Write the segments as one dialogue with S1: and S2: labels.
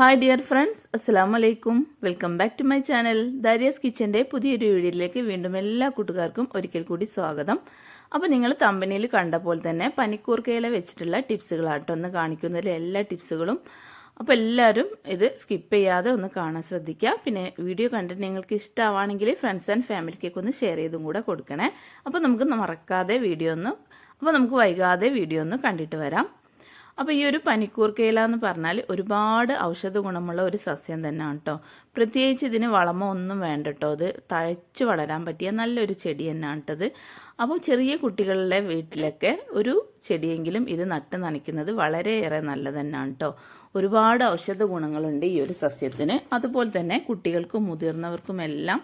S1: Hi dear friends അസ്സാം വലൈക്കും welcome back to my channel Dariya's കിച്ചന്റെ പുതിയൊരു വീഡിയോയിലേക്ക് വീണ്ടും എല്ലാ കൂട്ടുകാർക്കും ഒരിക്കൽ കൂടി സ്വാഗതം. അപ്പോൾ നിങ്ങൾ കമ്പനിയിൽ കണ്ട പോലെ തന്നെ പനിക്കൂർക്കയില വെച്ചിട്ടുള്ള ടിപ്സുകളാട്ടോ ഒന്ന് കാണിക്കുന്നതിൽ എല്ലാ ടിപ്സുകളും. അപ്പോൾ എല്ലാവരും ഇത് സ്കിപ്പ് ചെയ്യാതെ ഒന്ന് കാണാൻ ശ്രദ്ധിക്കുക. പിന്നെ വീഡിയോ കണ്ടിട്ട് നിങ്ങൾക്ക് ഇഷ്ടമാണെങ്കിൽ ഫ്രണ്ട്സ് ആൻഡ് ഫാമിലിക്കൊക്കെ ഒന്ന് ഷെയർ ചെയ്തും കൂടെ കൊടുക്കണേ. അപ്പോൾ നമുക്ക് മറക്കാതെ വീഡിയോ ഒന്ന് അപ്പോൾ നമുക്ക് വൈകാതെ വീഡിയോ ഒന്ന് കണ്ടിട്ട് വരാം. അപ്പോൾ ഈ ഒരു പനിക്കൂർക്കയില എന്ന് പറഞ്ഞാൽ ഒരുപാട് ഔഷധ ഗുണമുള്ള ഒരു സസ്യം തന്നെയാണ് കേട്ടോ പ്രത്യേകിച്ച് ഇതിന് വളമോ ഒന്നും വേണ്ട കേട്ടോ അത് തഴച്ചു വളരാൻ പറ്റിയ നല്ലൊരു ചെടി തന്നെയാണ് കേട്ടത് അപ്പോൾ ചെറിയ കുട്ടികളുടെ വീട്ടിലൊക്കെ ഒരു ചെടിയെങ്കിലും ഇത് നട്ട് നനയ്ക്കുന്നത് വളരെയേറെ നല്ലത് തന്നെയാണ് കേട്ടോ ഒരുപാട് ഔഷധ ഗുണങ്ങളുണ്ട് ഈ ഒരു സസ്യത്തിന്. അതുപോലെ തന്നെ കുട്ടികൾക്കും മുതിർന്നവർക്കും എല്ലാം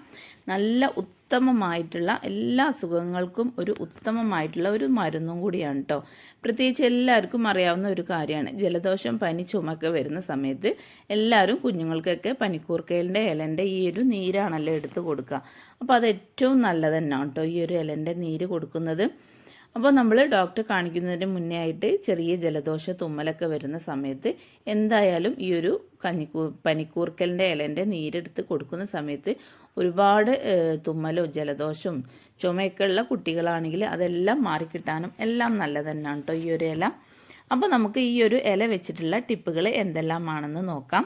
S1: നല്ല ഉത്തമമായിട്ടുള്ള എല്ലാ അസുഖങ്ങൾക്കും ഒരു ഉത്തമമായിട്ടുള്ള ഒരു മരുന്നും കൂടിയാണ് കേട്ടോ പ്രത്യേകിച്ച് എല്ലാവർക്കും അറിയാവുന്ന ഒരു കാര്യമാണ്. ജലദോഷം പനി ചുമക്കെ വരുന്ന സമയത്ത് എല്ലാവരും കുഞ്ഞുങ്ങൾക്കൊക്കെ പനിക്കൂർക്കയിലിന്റെ ഇലന്റെ ഈ ഒരു നീരാണല്ലോ എടുത്ത് കൊടുക്കുക. അപ്പോൾ അത് ഏറ്റവും നല്ലത് തന്നെയാണ് കേട്ടോ ഈ ഒരു ഇലന്റെ നീര് കൊടുക്കുന്നത്. അപ്പോൾ നമ്മൾ ഡോക്ടർ കാണിക്കുന്നതിന് മുന്നേ ആയിട്ട് ചെറിയ ജലദോഷ തുമ്മലൊക്കെ വരുന്ന സമയത്ത് എന്തായാലും ഈ ഒരു കഞ്ഞിക്കൂ പനിക്കൂർക്കലിന്റെ ഇലന്റെ നീരെടുത്ത് കൊടുക്കുന്ന സമയത്ത് ഒരുപാട് തുമ്മലോ ജലദോഷവും ചുമയൊക്കെ ഉള്ള കുട്ടികളാണെങ്കിൽ അതെല്ലാം മാറിക്കിട്ടാനും എല്ലാം നല്ലത് തന്നെയാണ് കേട്ടോ ഈ ഒരു ഇല. അപ്പോൾ നമുക്ക് ഈ ഒരു ഇല വെച്ചിട്ടുള്ള ടിപ്പുകൾ എന്തെല്ലാമാണെന്ന് നോക്കാം.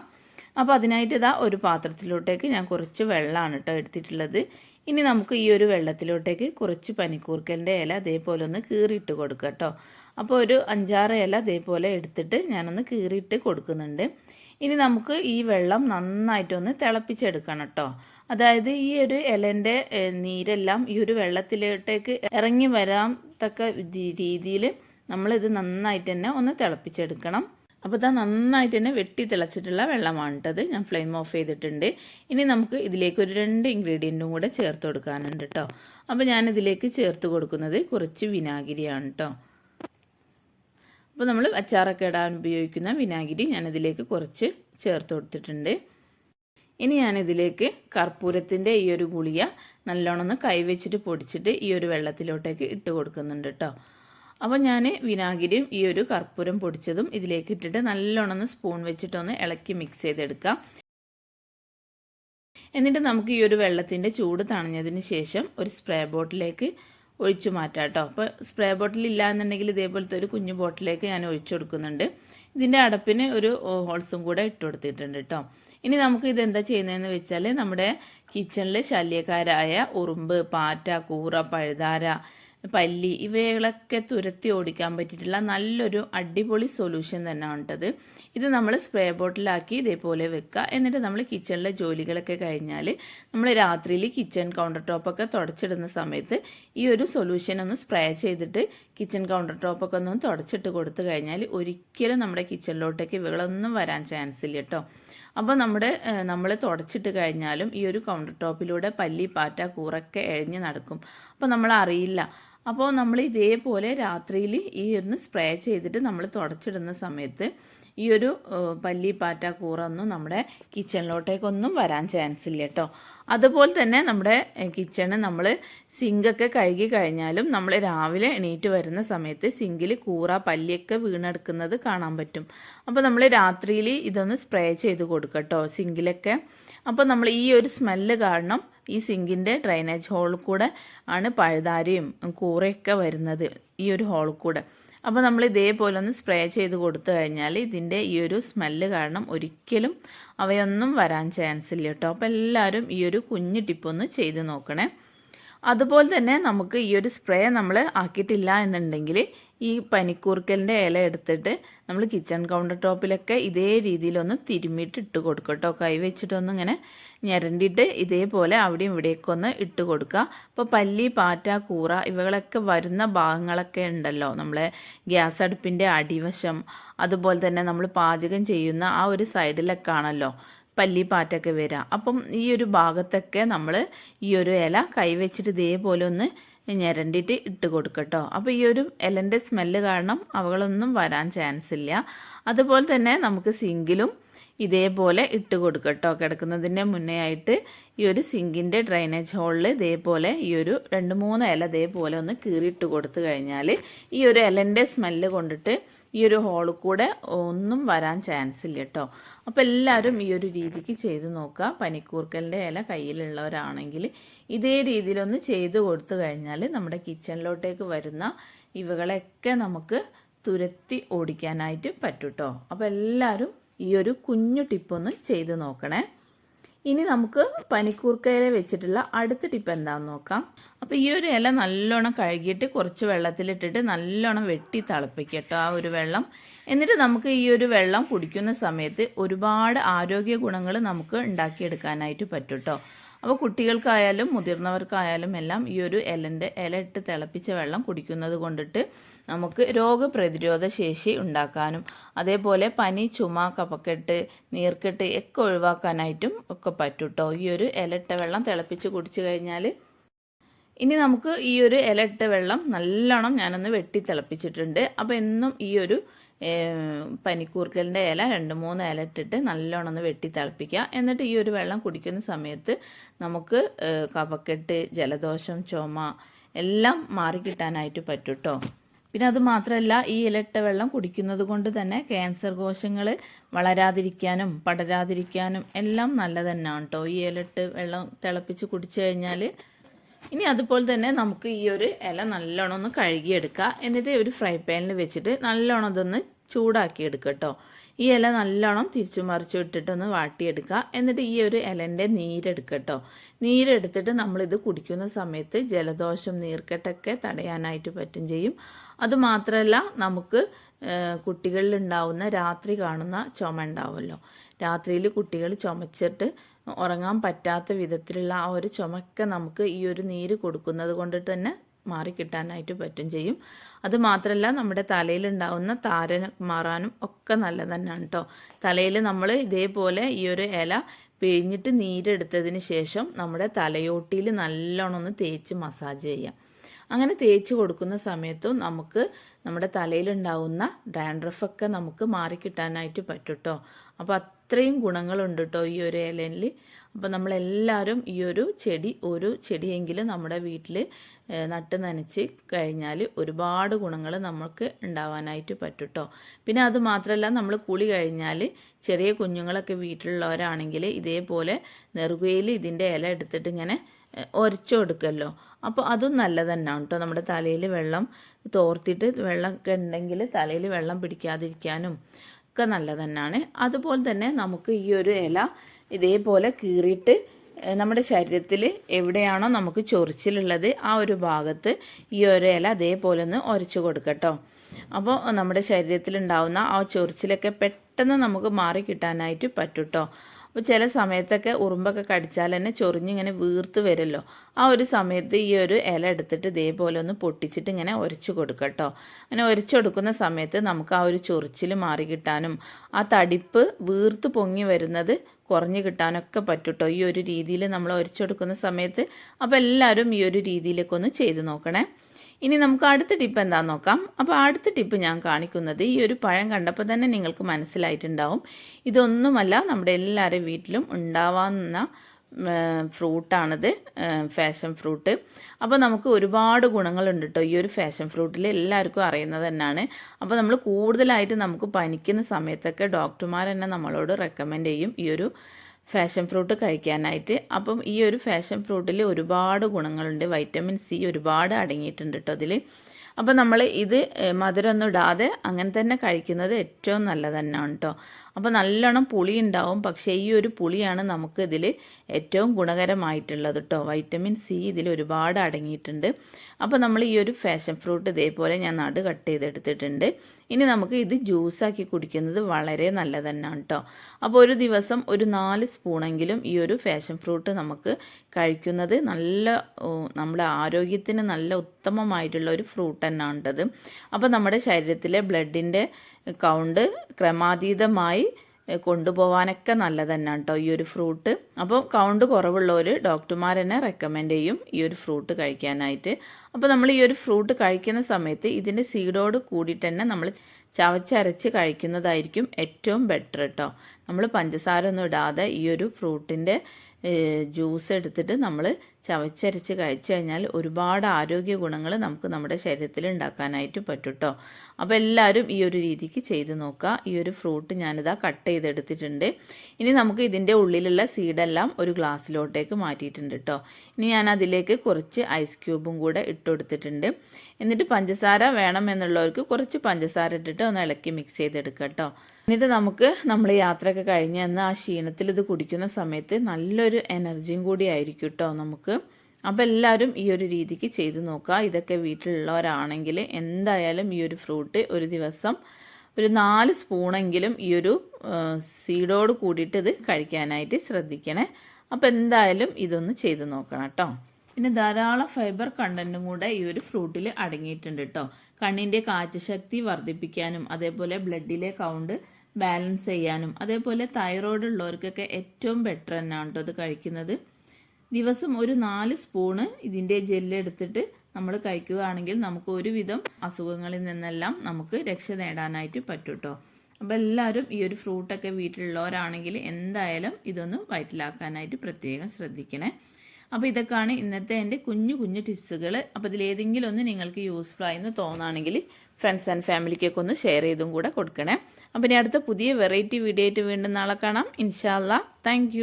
S1: അപ്പോൾ അതിനായിട്ട് ഇതാ ഒരു പാത്രത്തിലോട്ടേക്ക് ഞാൻ കുറച്ച് വെള്ളമാണ് കേട്ടോ എടുത്തിട്ടുള്ളത്. ഇനി നമുക്ക് ഈ ഒരു വെള്ളത്തിലോട്ടേക്ക് കുറച്ച് പനിക്കൂർക്കലിന്റെ ഇല അതേപോലെ ഒന്ന് കീറിയിട്ട് കൊടുക്കുക കേട്ടോ അപ്പോൾ ഒരു അഞ്ചാറ് ഇല അതേപോലെ എടുത്തിട്ട് ഞാനൊന്ന് കീറിയിട്ട് കൊടുക്കുന്നുണ്ട്. ഇനി നമുക്ക് ഈ വെള്ളം നന്നായിട്ടൊന്ന് തിളപ്പിച്ചെടുക്കണം കേട്ടോ അതായത് ഈ ഒരു ഇലന്റെ നീരെല്ലാം ഈ ഒരു വെള്ളത്തിലോട്ടേക്ക് ഇറങ്ങി വരാൻ തക്ക രീതിയിൽ നമ്മളിത് നന്നായിട്ട് തന്നെ ഒന്ന് തിളപ്പിച്ചെടുക്കണം. അപ്പോൾ ഇതാ നന്നായിട്ട് തന്നെ വെട്ടി തിളച്ചിട്ടുള്ള വെള്ളമാണ് കേട്ടത് ഞാൻ ഫ്ലെയിം ഓഫ് ചെയ്തിട്ടുണ്ട്. ഇനി നമുക്ക് ഇതിലേക്ക് ഒരു രണ്ട് ഇൻഗ്രീഡിയന്റും കൂടെ ചേർത്ത് കൊടുക്കാനുണ്ട് കേട്ടോ അപ്പോൾ ഞാനിതിലേക്ക് ചേർത്ത് കൊടുക്കുന്നത് കുറച്ച് വിനാഗിരിയാണ് കേട്ടോ അപ്പോൾ നമ്മൾ അച്ചാറൊക്കെ ഇടാൻ ഉപയോഗിക്കുന്ന വിനാഗിരി ഞാനിതിലേക്ക് കുറച്ച് ചേർത്ത് കൊടുത്തിട്ടുണ്ട്. ഇനി ഞാനിതിലേക്ക് കർപ്പൂരത്തിന്റെ ഈ ഒരു ഗുളിക നല്ലോണം ഒന്ന് കൈവച്ചിട്ട് പൊടിച്ചിട്ട് ഈ ഒരു വെള്ളത്തിലോട്ടേക്ക് ഇട്ട് കൊടുക്കുന്നുണ്ട് കേട്ടോ അപ്പോൾ ഞാൻ വിനാഗിരിയും ഈ ഒരു കർപ്പൂരം പൊടിച്ചതും ഇതിലേക്ക് ഇട്ടിട്ട് നല്ലോണം ഒന്ന് സ്പൂൺ വെച്ചിട്ടൊന്ന് ഇളക്കി മിക്സ് ചെയ്തെടുക്കാം. എന്നിട്ട് നമുക്ക് ഈ ഒരു വെള്ളത്തിന്റെ ചൂട് തണഞ്ഞതിന് ശേഷം ഒരു സ്പ്രേ ബോട്ടിലേക്ക് ഒഴിച്ചു മാറ്റാം കേട്ടോ. അപ്പോൾ സ്പ്രേ ബോട്ടിൽ ഇല്ല എന്നുണ്ടെങ്കിൽ ഇതേപോലത്തെ ഒരു കുഞ്ഞു ബോട്ടിലേക്ക് ഞാൻ ഒഴിച്ചു കൊടുക്കുന്നുണ്ട്. ഇതിന്റെ അടപ്പിന് ഒരു ഹോൾസും കൂടെ ഇട്ട് കൊടുത്തിട്ടുണ്ട് കേട്ടോ. ഇനി നമുക്ക് ഇതെന്താ ചെയ്യുന്നതെന്ന് വെച്ചാൽ നമ്മുടെ കിച്ചണിൽ ശല്യക്കാരായ ഉറുമ്പ് പാറ്റ കൂറ പഴുതാര പല്ലി ഇവകളൊക്കെ തുരത്തി ഓടിക്കാൻ പറ്റിയിട്ടുള്ള നല്ലൊരു അടിപൊളി സൊല്യൂഷൻ തന്നെയാണ് കേട്ടത് ഇത് നമ്മൾ സ്പ്രേ ബോട്ടിലാക്കി ഇതേപോലെ വെക്കുക എന്നിട്ട് നമ്മൾ കിച്ചണിലെ ജോലികളൊക്കെ കഴിഞ്ഞാൽ നമ്മൾ രാത്രിയിൽ കിച്ചൺ കൗണ്ടർ ടോപ്പൊക്കെ തുടച്ചിടുന്ന സമയത്ത് ഈ ഒരു സൊല്യൂഷൻ ഒന്ന് സ്പ്രേ ചെയ്തിട്ട് കിച്ചൺ കൗണ്ടർ ടോപ്പൊക്കെ ഒന്ന് തുടച്ചിട്ട് കൊടുത്തു കഴിഞ്ഞാൽ ഒരിക്കലും നമ്മുടെ കിച്ചണിലോട്ടേക്ക് ഇവകളൊന്നും വരാൻ ചാൻസ് ഇല്ല കേട്ടോ അപ്പോൾ നമ്മുടെ നമ്മൾ തുടച്ചിട്ട് കഴിഞ്ഞാലും ഈ ഒരു കൗണ്ടർ ടോപ്പിലൂടെ പല്ലി പാറ്റ കൂറൊക്കെ എഴഞ്ഞ് നടക്കും. അപ്പോൾ നമ്മൾ അറിയില്ല അപ്പോൾ നമ്മൾ ഇതേപോലെ രാത്രിയിൽ ഈ ഒന്ന് സ്പ്രേ ചെയ്തിട്ട് നമ്മൾ തുടച്ചിടുന്ന സമയത്ത് ഈ ഒരു പല്ലി പാറ്റ കൂറൊന്നും നമ്മുടെ കിച്ചണിലോട്ടേക്കൊന്നും വരാൻ ചാൻസ് ഇല്ല കേട്ടോ അതുപോലെ തന്നെ നമ്മുടെ കിച്ചണ് നമ്മൾ സിങ്കൊക്കെ കഴുകി കഴിഞ്ഞാലും നമ്മൾ രാവിലെ എണീറ്റ് വരുന്ന സമയത്ത് സിങ്കിൽ കൂറ പല്ലിയൊക്കെ വീണെടുക്കുന്നത് കാണാൻ പറ്റും. അപ്പോൾ നമ്മൾ രാത്രിയിൽ ഇതൊന്ന് സ്പ്രേ ചെയ്ത് കൊടുക്കട്ടോ സിങ്കിലൊക്കെ അപ്പോൾ നമ്മൾ ഈ ഒരു സ്മെല്ല് കാരണം ഈ സിങ്കിന്റെ ഡ്രൈനേജ് ഹോളിൽ കൂടെ ആണ് പഴുതാരയും കൂറയൊക്കെ വരുന്നത് ഈ ഒരു ഹോളിൽ കൂടെ. അപ്പോൾ നമ്മൾ ഇതേപോലെ ഒന്ന് സ്പ്രേ ചെയ്ത് കൊടുത്തു കഴിഞ്ഞാൽ ഇതിന്റെ ഈ ഒരു സ്മെല്ല് കാരണം ഒരിക്കലും അവയൊന്നും വരാൻ ചാൻസ് ഇല്ല കേട്ടോ അപ്പോൾ എല്ലാവരും ഈ ഒരു കുഞ്ഞു ടിപ്പൊന്ന് ചെയ്ത് നോക്കണേ. അതുപോലെ തന്നെ നമുക്ക് ഈ ഒരു സ്പ്രേ നമ്മൾ ആക്കിയിട്ടില്ല എന്നുണ്ടെങ്കിൽ ഈ പനിക്കൂർക്കലിന്റെ ഇല എടുത്തിട്ട് നമ്മൾ കിച്ചൺ കൗണ്ടർ ടോപ്പിലൊക്കെ ഇതേ രീതിയിലൊന്ന് തിരുമ്മിയിട്ട് ഇട്ട് കൊടുക്കുക കേട്ടോ കൈ വെച്ചിട്ടൊന്ന് ഇങ്ങനെ ഞരണ്ടിയിട്ട് ഇതേപോലെ അവിടെയും ഇവിടെയൊക്കെ ഒന്ന് ഇട്ട് കൊടുക്കുക. അപ്പോൾ പല്ലി പാറ്റ കൂറ ഇവകളൊക്കെ വരുന്ന ഭാഗങ്ങളൊക്കെ ഉണ്ടല്ലോ. നമ്മളെ ഗ്യാസ് അടുപ്പിന്റെ അടിവശം അതുപോലെ തന്നെ നമ്മൾ പാചകം ചെയ്യുന്ന ആ ഒരു സൈഡിലൊക്കെ ആണല്ലോ. പല്ലി പാറ്റൊക്കെ വരിക അപ്പം ഈ ഒരു ഭാഗത്തൊക്കെ നമ്മൾ ഈ ഒരു ഇല കൈവച്ചിട്ട് ഇതേപോലെ ഒന്ന് ഞരണ്ടിട്ട് ഇട്ട് കൊടുക്കട്ടോ. അപ്പോൾ ഈ ഒരു ഇലന്റെ സ്മെല്ല് കാരണം അവകളൊന്നും വരാൻ ചാൻസ് ഇല്ല. അതുപോലെ തന്നെ നമുക്ക് സിങ്കിലും ഇതേപോലെ ഇട്ട് കൊടുക്കട്ടോ. കിടക്കുന്നതിന്റെ മുന്നേ ആയിട്ട് ഈ ഒരു സിങ്കിന്റെ ഡ്രൈനേജ് ഹോളിൽ ഇതേപോലെ ഈ ഒരു രണ്ട് മൂന്ന് ഇല ഇതേപോലെ ഒന്ന് കീറിയിട്ട് കൊടുത്തു കഴിഞ്ഞാൽ ഈ ഒരു ഇലന്റെ സ്മെല്ല് കൊണ്ടിട്ട് ഈ ഒരു ഹോളിൽ കൂടെ ഒന്നും വരാൻ ചാൻസ് ഇല്ല കേട്ടോ അപ്പോൾ എല്ലാവരും ഈ ഒരു രീതിക്ക് ചെയ്ത് നോക്കുക പനിക്കൂർക്കലിന്റെ ഇല കയ്യിലുള്ളവരാണെങ്കിൽ ഇതേ രീതിയിലൊന്ന് ചെയ്ത് കൊടുത്തു കഴിഞ്ഞാൽ നമ്മുടെ കിച്ചണിലോട്ടേക്ക് വരുന്ന ഇവകളെയൊക്കെ നമുക്ക് തുരത്തി ഓടിക്കാനായിട്ട് പറ്റും കേട്ടോ അപ്പോൾ എല്ലാവരും ഈ ഒരു കുഞ്ഞു ടിപ്പൊന്ന് ചെയ്ത് നോക്കണേ. ഇനി നമുക്ക് പനിക്കൂർക്കയില വെച്ചിട്ടുള്ള അടുത്ത ടിപ്പ് എന്താണെന്ന് നോക്കാം. അപ്പോൾ ഈ ഒരു ഇല നല്ലോണം കഴുകിയിട്ട് കുറച്ച് വെള്ളത്തിലിട്ടിട്ട് നല്ലോണം വെട്ടി തിളപ്പിക്കുക കേട്ടോ ആ ഒരു വെള്ളം. എന്നിട്ട് നമുക്ക് ഈ ഒരു വെള്ളം കുടിക്കുന്ന സമയത്ത് ഒരുപാട് ആരോഗ്യ ഗുണങ്ങൾ നമുക്ക് ഉണ്ടാക്കിയെടുക്കാനായിട്ട് പറ്റും കേട്ടോ അപ്പോൾ കുട്ടികൾക്കായാലും മുതിർന്നവർക്കായാലും എല്ലാം ഈ ഒരു ഇലന്റെ ഇല ഇട്ട് തിളപ്പിച്ച വെള്ളം കുടിക്കുന്നത് കൊണ്ടിട്ട് നമുക്ക് രോഗപ്രതിരോധ ശേഷി ഉണ്ടാക്കാനും അതേപോലെ പനി ചുമ കഫക്കെട്ട് നീർക്കെട്ട് ഒക്കെ ഒഴിവാക്കാനായിട്ടും ഒക്കെ പറ്റും കേട്ടോ ഈ ഒരു ഇലട്ട വെള്ളം തിളപ്പിച്ച് കുടിച്ചു കഴിഞ്ഞാൽ ഇനി നമുക്ക് ഈ ഒരു ഇലട്ട വെള്ളം നല്ലോണം ഞാനൊന്ന് വെട്ടി തിളപ്പിച്ചിട്ടുണ്ട്. അപ്പോൾ എന്നും ഈ ഒരു പനിക്കൂർക്കലിന്റെ ഇല രണ്ട് മൂന്ന് ഇല ഇട്ടിട്ട് നല്ലോണം ഒന്ന് വെട്ടി തിളപ്പിക്കുക. എന്നിട്ട് ഈ ഒരു വെള്ളം കുടിക്കുന്ന സമയത്ത് നമുക്ക് കഫക്കെട്ട് ജലദോഷം ചുമ എല്ലാം മാറിക്കിട്ടാനായിട്ട് പറ്റും കേട്ടോ പിന്നെ അത് മാത്രമല്ല ഈ ഇലട്ട വെള്ളം കുടിക്കുന്നത് കൊണ്ട് തന്നെ ക്യാൻസർ കോശങ്ങൾ വളരാതിരിക്കാനും പടരാതിരിക്കാനും എല്ലാം നല്ലത് തന്നെയാണ് കേട്ടോ ഈ ഇലട്ട് വെള്ളം തിളപ്പിച്ച് കുടിച്ചു കഴിഞ്ഞാൽ ഇനി അതുപോലെ തന്നെ നമുക്ക് ഈ ഒരു ഇല നല്ലോണം ഒന്ന് കഴുകിയെടുക്കുക എന്നിട്ട് ഒരു ഫ്രൈ പാനിൽ വെച്ചിട്ട് നല്ലോണം ഇതൊന്ന് ചൂടാക്കി കേട്ടോ ഈ ഇല നല്ലോണം തിരിച്ചു മറിച്ചു ഇട്ടിട്ടൊന്ന് വാട്ടിയെടുക്കുക. എന്നിട്ട് ഈ ഒരു ഇലന്റെ നീരെടുക്കുക കേട്ടോ നീരെടുത്തിട്ട് നമ്മളിത് കുടിക്കുന്ന സമയത്ത് ജലദോഷം നീർക്കെട്ടൊക്കെ തടയാനായിട്ട് പറ്റും ചെയ്യും. അതുമാത്രമല്ല നമുക്ക് കുട്ടികളിൽ ഉണ്ടാവുന്ന രാത്രി കാണുന്ന ചുമ ഉണ്ടാവുമല്ലോ. രാത്രിയിൽ കുട്ടികൾ ചുമച്ചിട്ട് ഉറങ്ങാൻ പറ്റാത്ത വിധത്തിലുള്ള ആ ഒരു ചുമക്ക നമുക്ക് ഈ ഒരു നീര് കൊടുക്കുന്നത് കൊണ്ട് തന്നെ മാറിക്കിട്ടാനായിട്ട് പറ്റും ചെയ്യും. അത് മാത്രമല്ല നമ്മുടെ തലയിലുണ്ടാവുന്ന താരന് മാറാനും ഒക്കെ നല്ലത് തന്നെയാണ് കേട്ടോ തലയിൽ നമ്മൾ ഇതേപോലെ ഈ ഒരു ഇല പിഴിഞ്ഞിട്ട് നീരെടുത്തതിന് ശേഷം നമ്മുടെ തലയോട്ടിയിൽ നല്ലോണം ഒന്ന് തേച്ച് മസാജ് ചെയ്യാം. അങ്ങനെ തേച്ച് കൊടുക്കുന്ന സമയത്തും നമുക്ക് നമ്മുടെ തലയിലുണ്ടാവുന്ന ഡാൻഡ്രഫൊക്കെ നമുക്ക് മാറിക്കിട്ടാനായിട്ട് പറ്റും കേട്ടോ അപ്പോൾ അത്രയും ഗുണങ്ങളുണ്ട് കേട്ടോ ഈ ഒരു ഇലയിൽ അപ്പോൾ നമ്മളെല്ലാവരും ഈ ഒരു ചെടി ഒരു ചെടിയെങ്കിലും നമ്മുടെ വീട്ടിൽ നട്ട് നനച്ച് കഴിഞ്ഞാൽ ഒരുപാട് ഗുണങ്ങൾ നമുക്ക് ഉണ്ടാവാനായിട്ട് പറ്റും കേട്ടോ പിന്നെ അത് മാത്രമല്ല നമ്മൾ കുളി കഴിഞ്ഞാൽ ചെറിയ കുഞ്ഞുങ്ങളൊക്കെ വീട്ടിലുള്ളവരാണെങ്കിൽ ഇതേപോലെ നെറുകയിൽ ഇതിന്റെ ഇല എടുത്തിട്ട് ഇങ്ങനെ ഒരച്ചു അപ്പോൾ അതും നല്ല തന്നെയാണ് കേട്ടോ നമ്മുടെ തലയിൽ വെള്ളം തോർത്തിട്ട് വെള്ളമൊക്കെ ഉണ്ടെങ്കിൽ തലയിൽ വെള്ളം പിടിക്കാതിരിക്കാനും. ഒക്കെ നല്ലത് തന്നെയാണ് അതുപോലെ തന്നെ നമുക്ക് ഈ ഒരു ഇല ഇതേപോലെ കീറിയിട്ട് നമ്മുടെ ശരീരത്തിൽ എവിടെയാണോ നമുക്ക് ചൊറിച്ചിലുള്ളത് ആ ഒരു ഭാഗത്ത് ഈ ഒരു ഇല അതേപോലെ ഒന്ന് ഉരച്ചു കൊടുക്കട്ടോ. അപ്പോൾ നമ്മുടെ ശരീരത്തിൽ ശരീരത്തിലുണ്ടാവുന്ന ആ ചൊറിച്ചിലൊക്കെ പെട്ടെന്ന് നമുക്ക് മാറി കിട്ടാനായിട്ട് പറ്റൂട്ടോ. അപ്പോൾ ചില സമയത്തൊക്കെ ഉറുമ്പൊക്കെ കടിച്ചാൽ തന്നെ ചൊറിഞ്ഞിങ്ങനെ വീർത്ത് വരുമല്ലോ. ആ ഒരു സമയത്ത് ഈ ഒരു ഇല എടുത്തിട്ട് ഇതേപോലെ ഒന്ന് പൊട്ടിച്ചിട്ട് ഇങ്ങനെ ഉരച്ചു കൊടുക്കുക കേട്ടോ. അങ്ങനെ ഉരച്ചു കൊടുക്കുന്ന സമയത്ത് നമുക്ക് ആ ഒരു ചൊറിച്ചിൽ മാറി കിട്ടാനും ആ തടിപ്പ് വീർത്ത് പൊങ്ങി വരുന്നത് കുറഞ്ഞു കിട്ടാനൊക്കെ പറ്റും ഈ ഒരു രീതിയിൽ നമ്മൾ ഉരച്ചെടുക്കുന്ന സമയത്ത്. അപ്പോൾ എല്ലാവരും ഈ ഒരു രീതിയിലേക്കൊന്ന് ചെയ്ത് നോക്കണേ. ഇനി നമുക്ക് അടുത്ത ടിപ്പ് എന്താണെന്ന് നോക്കാം. അപ്പോൾ അടുത്ത ടിപ്പ് ഞാൻ കാണിക്കുന്നത് ഈ ഒരു പഴം കണ്ടപ്പോൾ തന്നെ നിങ്ങൾക്ക് മനസ്സിലായിട്ടുണ്ടാവും. ഇതൊന്നുമല്ല നമ്മുടെ എല്ലാവരും വീട്ടിലും ഉണ്ടാവാവുന്ന ഫ്രൂട്ടാണിത് ഫാഷൻ ഫ്രൂട്ട്. അപ്പോൾ നമുക്ക് ഒരുപാട് ഗുണങ്ങളുണ്ട് കേട്ടോ ഈ ഒരു ഫാഷൻ ഫ്രൂട്ടിൽ എല്ലാവർക്കും അറിയുന്നത് തന്നെയാണ് അപ്പോൾ നമ്മൾ കൂടുതലായിട്ട് നമുക്ക് പനിക്കുന്ന സമയത്തൊക്കെ ഡോക്ടർമാർ തന്നെ നമ്മളോട് റെക്കമെൻഡ് ചെയ്യും ഈ ഒരു ഫാഷൻ ഫ്രൂട്ട് കഴിക്കാനായിട്ട്. അപ്പം ഈ ഒരു ഫാഷൻ ഫ്രൂട്ടിൽ ഒരുപാട് ഗുണങ്ങളുണ്ട്. വൈറ്റമിൻ സി ഒരുപാട് അടങ്ങിയിട്ടുണ്ട് കേട്ടോ അതിൽ അപ്പോൾ നമ്മൾ ഇത് മധുരമൊന്നും ഇടാതെ അങ്ങനെ തന്നെ കഴിക്കുന്നത് ഏറ്റവും നല്ലത് തന്നെയാണ് കേട്ടോ അപ്പോൾ നല്ലോണം പുളി ഉണ്ടാവും പക്ഷേ ഈ ഒരു പുളിയാണ് നമുക്ക് ഇതിൽ ഏറ്റവും ഗുണകരമായിട്ടുള്ളത് കേട്ടോ വൈറ്റമിൻ സി ഇതിൽ ഒരുപാട് അടങ്ങിയിട്ടുണ്ട്. അപ്പോൾ നമ്മൾ ഈ ഒരു ഫാഷൻ ഫ്രൂട്ട് ഇതേപോലെ ഞാൻ നടു കട്ട് ചെയ്തെടുത്തിട്ടുണ്ട്. ഇനി നമുക്ക് ഇത് ജ്യൂസാക്കി കുടിക്കുന്നത് വളരെ നല്ലതന്നെ തന്നെയാണ് കേട്ടോ അപ്പോൾ ഒരു ദിവസം ഒരു നാല് സ്പൂണെങ്കിലും ഈ ഒരു ഫാഷൻ ഫ്രൂട്ട് നമുക്ക് കഴിക്കുന്നത് നല്ല നമ്മുടെ ആരോഗ്യത്തിന് നല്ല ഉത്തമമായിട്ടുള്ള ഒരു ഫ്രൂട്ട് തന്നെയാണത് അപ്പോൾ നമ്മുടെ ശരീരത്തിലെ ബ്ലഡിന്റെ കൗണ്ട് ക്രമാതീതമായി കൊണ്ടുപോകാനൊക്കെ നല്ലത് തന്നെയാണ് കേട്ടോ ഈ ഒരു ഫ്രൂട്ട് അപ്പോൾ കൗണ്ട് കുറവുള്ളവർ ഡോക്ടർമാർ തന്നെ റെക്കമെൻഡ് ചെയ്യും ഈ ഒരു ഫ്രൂട്ട് കഴിക്കാനായിട്ട്. അപ്പോൾ നമ്മൾ ഈ ഒരു ഫ്രൂട്ട് കഴിക്കുന്ന സമയത്ത് ഇതിന്റെ സീഡോട് കൂടിയിട്ട് തന്നെ നമ്മൾ ചവച്ചരച്ച് കഴിക്കുന്നതായിരിക്കും ഏറ്റവും ബെറ്റർ കേട്ടോ നമ്മൾ പഞ്ചസാര ഒന്നും ഇടാതെ ഈ ഒരു ഫ്രൂട്ടിന്റെ ജ്യൂസ് എടുത്തിട്ട് നമ്മൾ ചവച്ചരച്ച് കഴിച്ചു കഴിഞ്ഞാൽ ഒരുപാട് ആരോഗ്യ ഗുണങ്ങൾ നമുക്ക് നമ്മുടെ ശരീരത്തിൽ ഉണ്ടാക്കാനായിട്ട് പറ്റും കേട്ടോ അപ്പോൾ എല്ലാവരും ഈ ഒരു രീതിക്ക് ചെയ്ത് നോക്കുക ഈ ഒരു ഫ്രൂട്ട് ഞാനിതാ കട്ട് ചെയ്തെടുത്തിട്ടുണ്ട്. ഇനി നമുക്ക് ഇതിന്റെ ഉള്ളിലുള്ള സീഡെല്ലാം ഒരു ഗ്ലാസ്സിലോട്ടേക്ക് മാറ്റിയിട്ടുണ്ട് കേട്ടോ ഇനി ഞാൻ അതിലേക്ക് കുറച്ച് ഐസ് ക്യൂബും കൂടെ ഇട്ടുകൊടുത്തിട്ടുണ്ട് എന്നിട്ട് പഞ്ചസാര വേണമെന്നുള്ളവർക്ക് കുറച്ച് പഞ്ചസാര ഇട്ടിട്ട് ഒന്ന് ഇളക്കി മിക്സ് ചെയ്തെടുക്കാം കേട്ടോ എന്നിട്ട് നമുക്ക് നമ്മൾ യാത്രയൊക്കെ കഴിഞ്ഞ് എന്ന് ആ ക്ഷീണത്തിൽ ഇത് കുടിക്കുന്ന സമയത്ത് നല്ലൊരു എനർജിയും കൂടി ആയിരിക്കും കേട്ടോ നമുക്ക്. അപ്പോൾ എല്ലാവരും ഈ ഒരു രീതിക്ക് ചെയ്ത് നോക്കുക ഇതൊക്കെ വീട്ടിലുള്ളവരാണെങ്കിൽ എന്തായാലും ഈ ഒരു ഫ്രൂട്ട് ഒരു ദിവസം ഒരു നാല് സ്പൂണെങ്കിലും ഈ ഒരു സീഡോട് കൂടിയിട്ട് ഇത് കഴിക്കാനായിട്ട് ശ്രദ്ധിക്കണേ. അപ്പോൾ എന്തായാലും ഇതൊന്ന് ചെയ്ത് നോക്കണം കേട്ടോ പിന്നെ ധാരാളം ഫൈബർ കണ്ടന്റും കൂടെ ഈ ഒരു ഫ്രൂട്ടിൽ അടങ്ങിയിട്ടുണ്ട് കേട്ടോ കണ്ണിന്റെ കാഴ്ചശക്തി വർദ്ധിപ്പിക്കാനും അതേപോലെ ബ്ലഡിലെ കൗണ്ട് ബാലൻസ് ചെയ്യാനും അതേപോലെ തൈറോയ്ഡ് ഉള്ളവർക്കൊക്കെ ഏറ്റവും ബെറ്റർ തന്നെയാണ് കേട്ടോ അത് കഴിക്കുന്നത്. ദിവസം ഒരു നാല് സ്പൂണ് ഇതിന്റെ ജെല്ലെടുത്തിട്ട് നമ്മൾ കഴിക്കുകയാണെങ്കിൽ നമുക്ക് ഒരുവിധം അസുഖങ്ങളിൽ നിന്നെല്ലാം നമുക്ക് രക്ഷ നേടാനായിട്ട് പറ്റും കേട്ടോ അപ്പോൾ എല്ലാവരും ഈ ഒരു ഫ്രൂട്ടൊക്കെ വീട്ടിലുള്ളവരാണെങ്കിൽ എന്തായാലും ഇതൊന്ന് വയറ്റിലാക്കാനായിട്ട് പ്രത്യേകം ശ്രദ്ധിക്കണേ. അപ്പോൾ ഇതൊക്കെയാണ് ഇന്നത്തെ എന്റെ കുഞ്ഞു കുഞ്ഞു ടിപ്സുകൾ അപ്പോൾ ഇതിലേതെങ്കിലും ഒന്ന് നിങ്ങൾക്ക് യൂസ്ഫുൾ ആയെന്ന് തോന്നുകയാണെങ്കിൽ ഫ്രണ്ട്സ് ആൻഡ് ഫാമിലിക്കൊക്കെ ഒന്ന് ഷെയർ ചെയ്തും കൂടെ കൊടുക്കണേ. അപ്പോൾ ഇനി അടുത്ത പുതിയ വെറൈറ്റി വീഡിയോ ആയിട്ട് വീണ്ടും നാളെ കാണാം. ഇൻഷാല്ല താങ്ക്